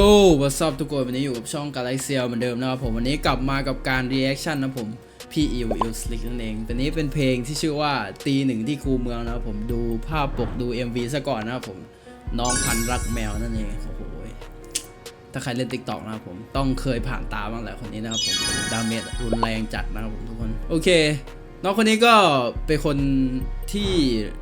โย่ what's up ทุกคนวันนี้อยู่กับช่อง Galaxy เหมือนเดิมนะครับผมวันนี้กลับมากับการ reaction นะผม พี่อิวอิวสลิกนั่นเองแต่นี้เป็นเพลงที่ชื่อว่าตีหนึ่งที่คูเมืองนะครับผมดูภาพปกดู MV ซะก่อนนะครับผมน้องพันรักแมวนั่นเองโอ้โหถ้าใครเล่นติ๊กต็อกนะครับผมต้องเคยผ่านตาบ้างแหละคนนี้นะครับผมดาเมจรุนแรงจัดนะครับผมทุกคนโอเค น้องคนนี้ก็เป็นคนที่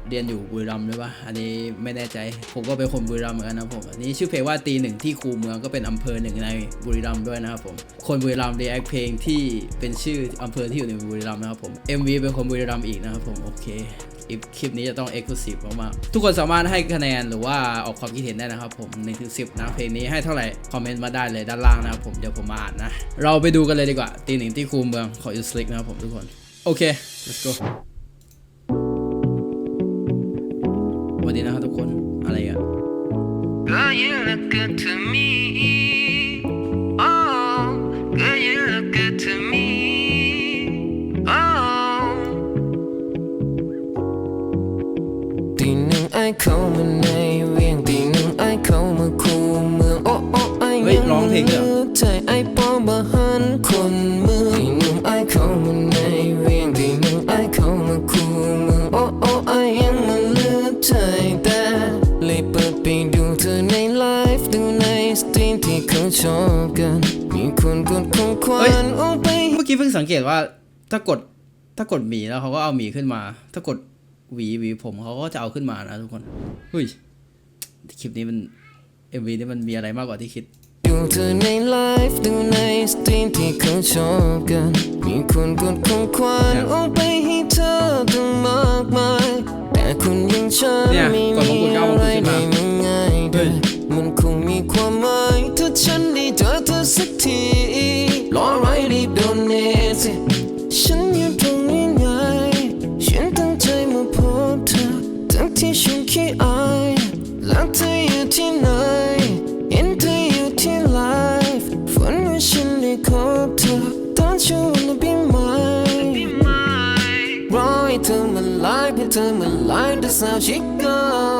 เรียนอยู่บุรีรัมย์ด้วยปะอันนี้ไม่แน่ใจ ผมก็เป็นคนบุรีรัมย์เหมือนกันนะผม อันนี้ชื่อเพลงว่าตีหนึ่งที่คูเมืองก็เป็นอำเภอหนึ่งในบุรีรัมย์ด้วยนะครับผม คนบุรีรัมย์เรียกเพลงที่เป็นชื่ออำเภอที่อยู่ในบุรีรัมย์นะครับผม MV เป็นคนบุรีรัมย์อีกนะครับผม โอเคคลิปนี้จะต้อง Exclusive มากๆทุกคนสามารถให้คะแนนหรือว่าออกความคิดเห็นได้นะครับผม1ถึง10นะเพลงนี้ให้เท่าไหร่ คอมเมนต์มาได้เลยด้านล่างนะครับผม เดี๋ยวผมมาอ่านนะ เราไปดูกันเลยดีกว่าตีหนึ่งที่คูเมืองขอยูสลิกนะครับผมทุกคน โอเค let's go สวัสดีนะครับทุกคน อะไรอะ Girl, you look good to me. Oh, girl, you look good to me. Oh. ตีหนึ่งไอเข้ามาในเวียงตีหนึ่งไอเข้ามาคูเมืองโอ้โอ้ไอเฮ้ยร้องเพลงด้วยเหรอใจไอ เลยเปิดไปดูเธอในไลฟ์ดูในสตรีมที่เขาชอบกัน มีคนกดของขวัญโอ้ไป เมื่อกี้เพิ่งสังเกตว่าถ้ากดถ้ากดหมีแล้วเขาก็เอาหมีขึ้นมา ถ้ากดหวีหวีผมเขาก็จะเอาขึ้นมานะทุกคนเฮ้ยคลิปนี้มัน MV นี่มันมีอะไรมากกว่าที่คิด ดูเธอในไลฟ์ดูในสตรีมที่เขาชอบกัน มีคนกดของขวัญโอ้ไปให้เธอตั้งมากมายแต่คุณยังฉัน เนี่ยไม่กดมงกุฎมีก็เอาอะมงกุไรฎขึ้นมาได้มันง่ายเฮ้ได้ยมันคงมีความหมายถ้าฉันได้เจอเธอสักทีรอไรรีบโดน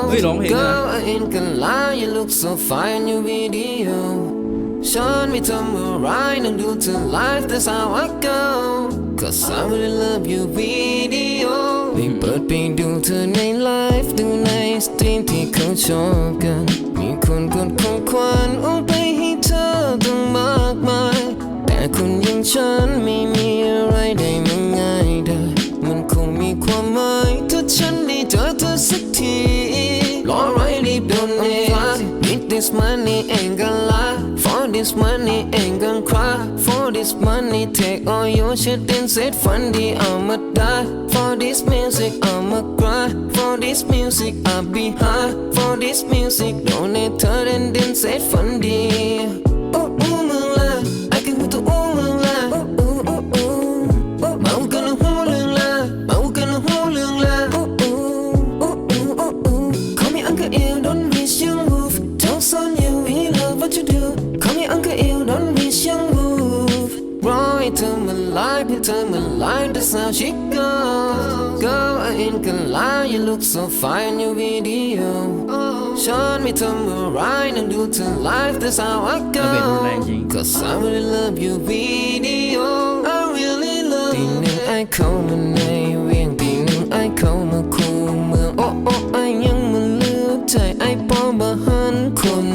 เฮ้ยร้องเพลงด้วย Girl I ain't gonna lie you look so fine in your video ฉันไม่ทำอะไรนั่งดูเธอไลฟ์ that's how I go Cause I really love your video ได้เปิดไปดูเธอในไลฟ์ดูในสตรีมที่เขาชอบกัน มีคนกดของขวัญโอ้ไปให้เธอตั้งมากมาย แต่คนอย่างฉันไม่มีอะไรได้มาง่ายได้มัน คงมีความหมายถ้าฉันได้เจอเธอสักทีรอไรรีบโดนเนส With this money ain't gonna lie For this money ain't gonna cry For this money take all your shit and set fundy I'ma die For this music I'ma cry For this music I'll be high For this music donate เธอ and then set fundy โอ้โอ้เมืองลาไอ้กัน ะ how she goes Girl I ain't gonna lie you look so fine in your video ฉันไม่ทำอะไรนั่งดูเธอไลฟ์ that's how I แล้วเป็นรุนแรง go จริง Cause I really love your video I really love ตีหนึ่งไอเข้ามาในเวียงตีหนึ่งไอเข้ามาคูเมืองโอ้โอ้ไอยังมาเลือกใจไอปอมาหันคน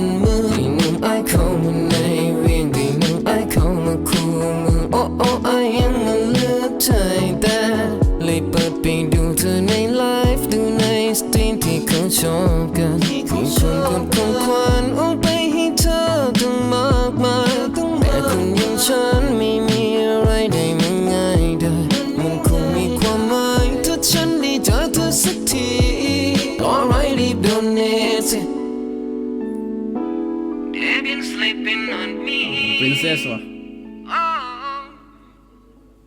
อบกันมีคนกดของขวัญโอ้ไปให้เธอตั้งมากมายแต่คนอย่างฉันไม่มีอะไรได้มาง่ายได้มันคงมีความหมายถ้าฉันได้เจอเธอสักทีรอไรรีบโดนเนสิ They've been sleeping on me Princess ว่ะ oh.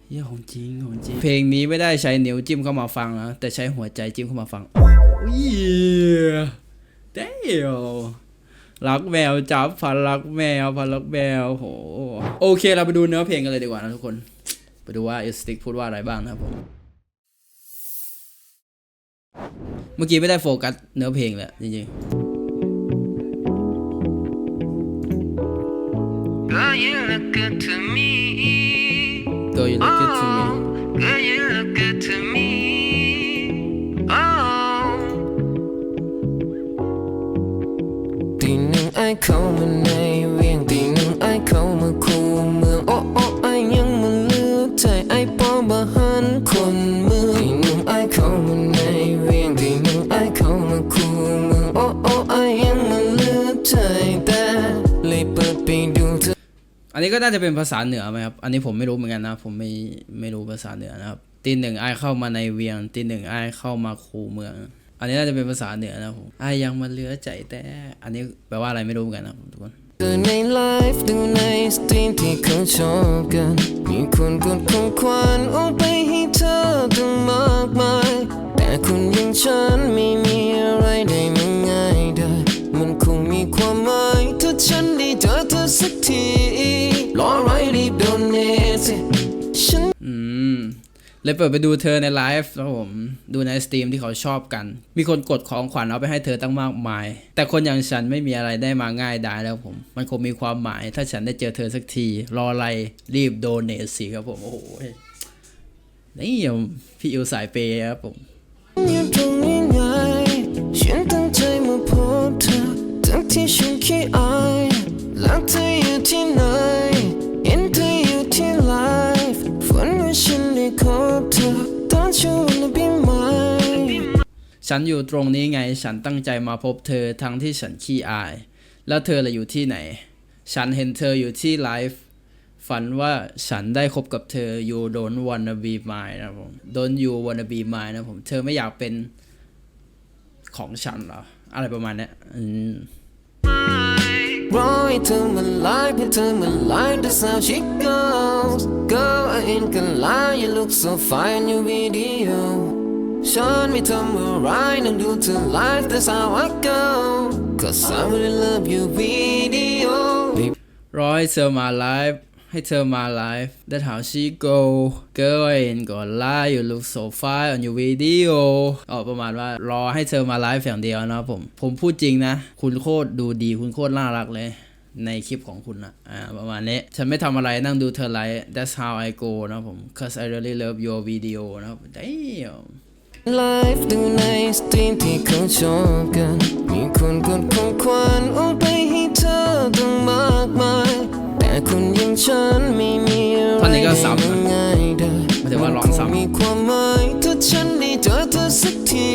เฮียของจริงของจริง เพลงนี้ไม่ได้ใช้นิ้วจิ้มเข้ามาฟังนะแต่ใช้หัวใจจิ้มเข้ามาฟัง ยเด้วรักแมวจับพันรักแมวพันรักแมวโหโอเคเราไปดูเนื้อเพลงกันเลยดีกว่านะทุกคน ไปดูว่าเอสติกพูดว่าอะไรบ้างนะครับผม เมื่อกี้ไม่ได้โฟกัสเนื้อเพลงเลยจริงๆ good to me. ไอเข้ามาในเวียงตีหนึ่งไอเข้ามาคูเมืองโอ้โอ้ไอยังมาเลือกใจไอปอบ่หันคนเมืองตีหนึ่งไอเข้ามาในเวียงตีหนึ่งไอเข้ามาคูเมืองโอ้โอ้ไอยังมาเลือกใจแต่เลยเปิดไปดูเธออันนี้ก็น่าจะเป็นภาษาเหนือไหมครับ อันนี้ผมไม่รู้เหมือนกันนะ ผมไม่ไม่รู้ภาษาเหนือนะครับ ตีหนึ่งไอเข้ามาในเวียง ตีหนึ่งไอเข้ามาคูเมือง อันนี้น่าจะเป็นภาษาเหนือนะผมไอายยังมาเหลือใจแต่ อันนี้แปลว่าอะไรไม่รู้เหมือนกันนะทุกคนดูในไลฟ์ดูในสตรีมที่เขาชอบกัน มีคนกดของขวัญเอาไปให้เธอตั้งมากมาย แต่คนอย่างฉันไม่มีอะไรได้มาง่ายได้มันคงมีความหมายถ้าฉันได้เจอเธอสักทีรอไรรีบโดนเนสิฉัน เลยเปิดไปดูเธอในไลฟ์นะครับผม ดูในสตรีมที่เขาชอบกัน มีคนกดของขวัญเอาไปให้เธอตั้งมากมาย แต่คนอย่างฉันไม่มีอะไรได้มาง่ายได้แล้วผม มันคงมีความหมาย ถ้าฉันได้เจอเธอสักที รออะไรรีบโดเนทสิครับผม โอ้โห นี่พี่อิวสายเปย์ครับผมอยู่ตรงนี้ไงฉันตั้งใจมาพบเธอทั้งที่ฉันขี้อายแล้วเธออยู่ที่ไหน ฉันอยู่ตรงนี้ไง ฉันตั้งใจมาพบเธอทั้งที่ฉันขี้อาย แล้วเธอละอยู่ที่ไหน ฉันเห็นเธออยู่ที่ไลฟ์ ฝันว่าฉันได้คบกับเธอ you don't wanna be mine นะผม don't you wanna be mine นะผม เธอไม่อยากเป็นของฉันเหรอ อะไรประมาณนี้อืม รอให้เธอมาไลฟ์ให้เธอมาไลฟ์ that's how she goes Girl I ain't gonna lie you look so fine in your video ฉันไม่ทำอะไรนั่งดูเธอไลฟ์ that's how I go Cause I really love your video รอให้เธอมาไลฟ์ ให้เธอมาไลฟ์ That how she go Girl I ain't gonna lie you look so fine on your video อ๋อประมาณว่ารอให้เธอมาไลฟ์อย่างเดียวนะผม ผมพูดจริงนะ คุณโคตรดูดีคุณโคตรน่ารักเลยในคลิปของคุณนะอ่า ประมาณนี้ ฉันไม่ทำอะไรนั่งดูเธอไลฟ์ That's how I go นะผม Cause I really love your video นะครับ Damn ไลฟ์ดูในสตรีมที่เขาชอบกัน มีคนกดของขวัญเอาไปให้เธ ท่อนนี้ก็ซ้ำนะง่ายได้หมายถึงว่าร้องซ้ำมันคมีความหมายถ้าฉันได้เจอเธอสักที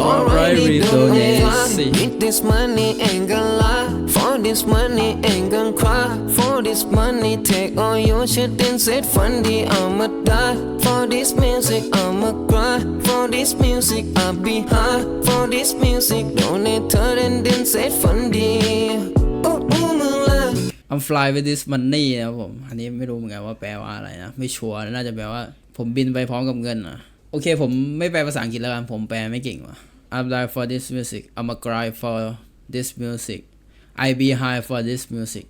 รอไร Alright, รีบ we โดน donate ฟ้าสิ With this money ain't gonna lie For this money ain't gonna cry For this money take all your shit and set fundy I'ma die For this music I'ma cry For this music I'll be high For this music donate เธอ and then set fundy โอ้โอ้มึงละ I'm fly with this money นะครับผม อันนี้ไม่รู้เหมือนกันว่าแปลว่าอะไรนะ ไม่ชัวร์ น่าจะแปลว่า ผมบินไปพร้อมกับเงินอะ โอเค ผมไม่แปลภาษาอังกฤษแล้วกัน ผมแปลไม่เก่งว่ะ I'm die for this music I'm a cry for this music I be high for this music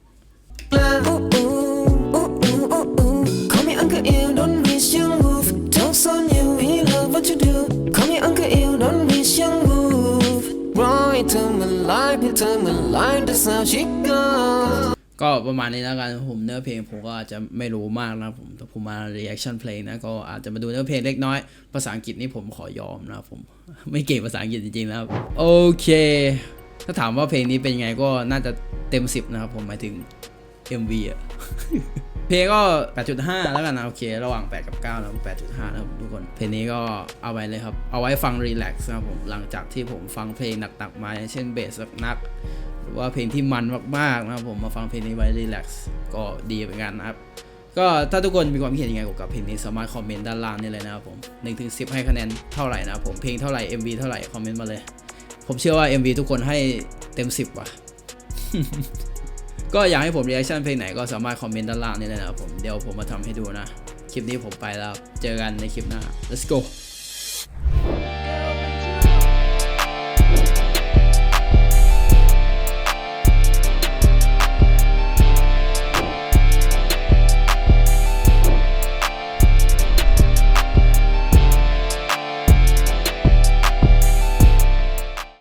Ooh, ooh, ooh, ooh, ooh, ooh. Call me Uncle Ill, don't miss your move. Jokes on you, we love what you do. Call me Uncle Ill, don't miss your move. Right ก็ประมาณนี้แล้วกันผมเนื้อเพลงผมก็อาจจะไม่รู้มากนะผมแต่ผมมา reaction เพลงนะก็อาจจะมาดูเนื้อเพลงเล็กน้อย ภาษาอังกฤษนี่ผมขอยอมนะผมไม่เก่งภาษาอังกฤษจริงๆนะครับโอเค ถ้าถามว่าเพลงนี้เป็นไงก็น่าจะเต็ม 10 นะครับผมหมายถึง MV อะเพลงก็ 8.5 แล้วกันนะ โอเค ระหว่าง 8 กับ 9 นะ 8.5 นะครับทุกคน เพลงนี้ก็เอาไว้เลยครับ เอาไว้ฟังรีแลกซ์นะครับผม หลังจากที่ผมฟังเพลงหนักๆมาเช่นเบสหนัก ว่าเพลงที่มันมากๆนะครับผมมาฟังเพลงนี้ไว้รีแลกซ์ก็ดีเหมือนกันนะครับ ก็ถ้าทุกคนมีความคิดเห็นยังไงเกี่ยวกับเพลงนี้สามารถคอมเมนต์ด้านล่างนี่เลยนะครับผม1ถึง10ให้คะแนนเท่าไหร่นะครับผมเพลงเท่าไหร่ MV เท่าไหร่คอมเมนต์มาเลย ผมเชื่อว่า MV ทุกคนให้เต็ม10ว่ะก็อยากให้ผม reaction เพลงไหนก็สามารถคอมเมนต์ด้านล่างนี่เลยนะครับผมเดี๋ยวผมมาทำให้ดูนะ คลิปนี้ผมไปแล้ว เจอกันในคลิปหน้า let's go